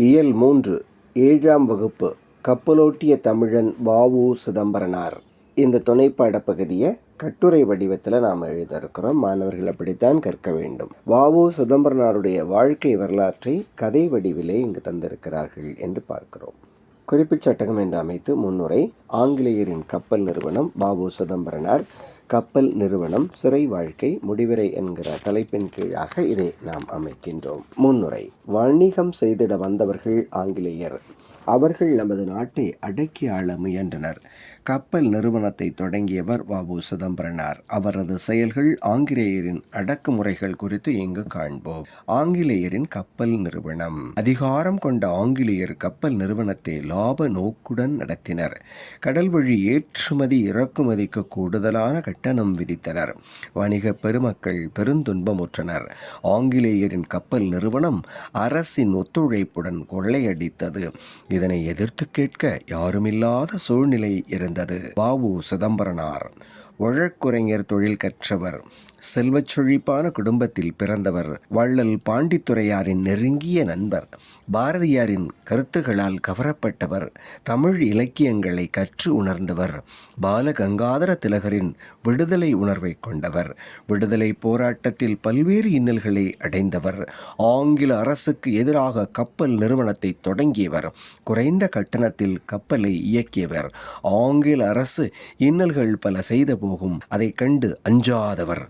இயல் மூன்று ஏழாம் வகுப்பு கப்பலோட்டிய தமிழன் வாவு சிதம்பரனார். இந்த துணைப்பாட பகுதியை கட்டுரை வடிவத்தில் நாம் எழுத இருக்கிறோம் மாணவர்கள் அப்படித்தான் கற்க வேண்டும். வாவு சிதம்பரனாருடைய வாழ்க்கை வரலாற்றை கதை வடிவிலே இங்கு தந்திருக்கிறார்கள் என்று பார்க்கிறோம். குறிப்பிட்ட சட்டகம் என்று அமைத்து முன்னுரை ஆங்கிலேயரின் கப்பல் நிறுவனம் பாபு சிதம்பரனார் கப்பல் நிறுவனம் சிறை வாழ்க்கை முடிவிரை என்கிற தலைப்பின் கீழாக இதை நாம் அமைக்கின்றோம். முன்னுரை வணிகம் செய்திட வந்தவர்கள் ஆங்கிலேயர். அவர்கள் நமது நாட்டை அடக்கி ஆள முயன்றனர். கப்பல் நிறுவனத்தை தொடங்கியவர் வாபு சிதம்பரனார். அவரது செயல்கள் ஆங்கிலேயரின் அடக்குமுறைகள் குறித்து இங்கு காண்போம். ஆங்கிலேயரின் கப்பல் நிறுவனம். அதிகாரம் கொண்ட ஆங்கிலேயர் கப்பல் நிறுவனத்தை லாப நோக்குடன் நடத்தினர். கடல் வழி ஏற்றுமதி இறக்குமதிக்கு கூடுதலான கட்டணம் விதித்தனர். வணிக பெருமக்கள் பெருந்துன்பமுற்றனர். ஆங்கிலேயரின் கப்பல் நிறுவனம் அரசின் ஒத்துழைப்புடன் கொள்ளையடித்தது. இதனை எதிர்த்து கேட்க யாருமில்லாத சூழ்நிலை இருந்தது. பாபு சிதம்பரனார் வழக்குரைஞர் தொழில் கற்றவர் செல்வச் செழிப்பான குடும்பத்தில் பிறந்தவர் வள்ளல் பாண்டித்துரையாரின் நெருங்கிய நண்பர் பாரதியாரின் கருத்துகளால் கவரப்பட்டவர் தமிழ் இலக்கியங்களை கற்று உணர்ந்தவர் பாலகங்காதர திலகரின் விடுதலை உணர்வை கொண்டவர் விடுதலை போராட்டத்தில் பல்வேறு இன்னல்களை அடைந்தவர் ஆங்கில அரசுக்கு எதிராக கப்பல் நிறுவனத்தை தொடங்கியவர் குறைந்த கட்டணத்தில் கப்பலை இயக்கியவர் ஆங்கில அரசு இன்னல்கள் பல செய்த போகும் அதை கண்டு அஞ்சாதவர்.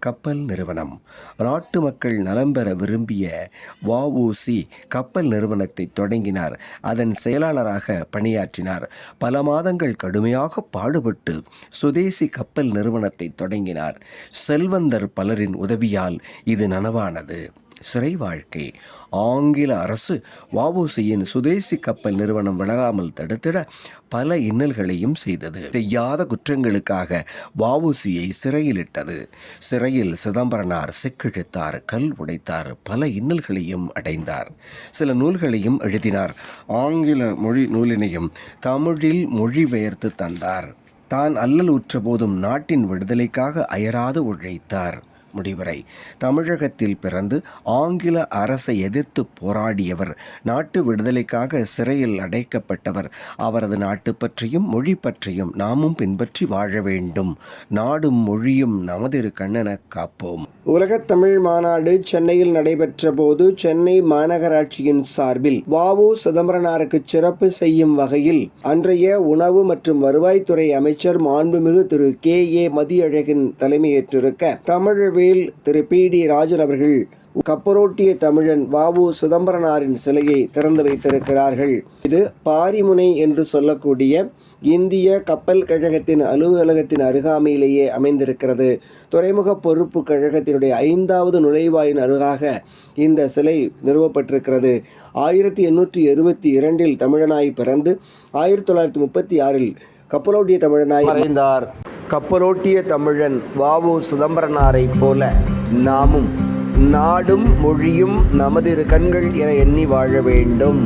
கப்பல் நிறுவனம். நாட்டு மக்கள் நலம் பெற விரும்பிய வஉசி கப்பல் நிறுவனத்தை தொடங்கினார். அதன் செயலாளராக பணியாற்றினார். பல மாதங்கள் கடுமையாக பாடுபட்டு சுதேசி கப்பல் நிறுவனத்தை தொடங்கினார். செல்வந்தர் பலரின் உதவியால் இது நனவானது. சிறை வாழ்க்கை. ஆங்கில அரசு வஉசியின் சுதேசி கப்பல் நிறுவனம் வளராமல் தடுத்திட பல இன்னல்களையும் செய்தது. செய்யாத குற்றங்களுக்காக வஉசியை சிறையிலிட்டது. சிறையில் சிதம்பரனார் செக்கிழுத்தார் கல் உடைத்தார் பல இன்னல்களையும் அடைந்தார். சில நூல்களையும் எழுதினார். ஆங்கில மொழி நூலினையும் தமிழில் மொழிபெயர்த்து தந்தார். தான் அல்லல் உற்ற போதும் நாட்டின் விடுதலைக்காக அயராது உழைத்தார். முடிவுரை. தமிழகத்தில் பிறந்து ஆங்கில அரசை எதிர்த்து போராடியவர் நாட்டு விடுதலைக்காக சிறையில் அடைக்கப்பட்டவர். அவரது நாட்டு பற்றியும் மொழி பற்றியும் நாமும் பின்பற்றி வாழ வேண்டும். நாடும் மொழியும் நமதிரு கண்ணென காப்போம். உலகத் தமிழ் மாநாடு சென்னையில் நடைபெற்ற போது சென்னை மாநகராட்சியின் சார்பில் வாவு சிதம்பரனாருக்கு சிறப்பு செய்யும் வகையில் அன்றைய உணவு மற்றும் வருவாய்த்துறை அமைச்சர் மாண்புமிகு திரு கே ஏ மதியழகின் தலைமையேற்றிருக்க தமிழ் தமிழவேல் திரு பி டி ராஜன் அவர்கள் கப்பரோட்டிய தமிழன் வாவு சிதம்பரனாரின் சிலையை திறந்து வைத்திருக்கிறார்கள். இது பாரிமுனை என்று சொல்லக்கூடிய இந்திய கப்பல் கழகத்தின் அலுவலகத்தின் அருகாமையிலேயே அமைந்திருக்கிறது. துறைமுக பொறுப்பு கழகத்தினுடைய ஐந்தாவது நுழைவாயின் அருகாக இந்த சிலை நிறுவப்பட்டிருக்கிறது. ஆயிரத்தி எண்ணூற்றி எழுபத்தி இரண்டில் தமிழனாய் பிறந்து ஆயிரத்தி தொள்ளாயிரத்தி முப்பத்தி ஆறில் கப்பலோட்டிய தமிழனாய் மறைந்தார். கப்பலோட்டிய தமிழன் வாவு சிதம்பரனாரைப் போல நாமும் நாடும் மொழியும் நமது இரு கண்கள் என எண்ணி வாழ வேண்டும்.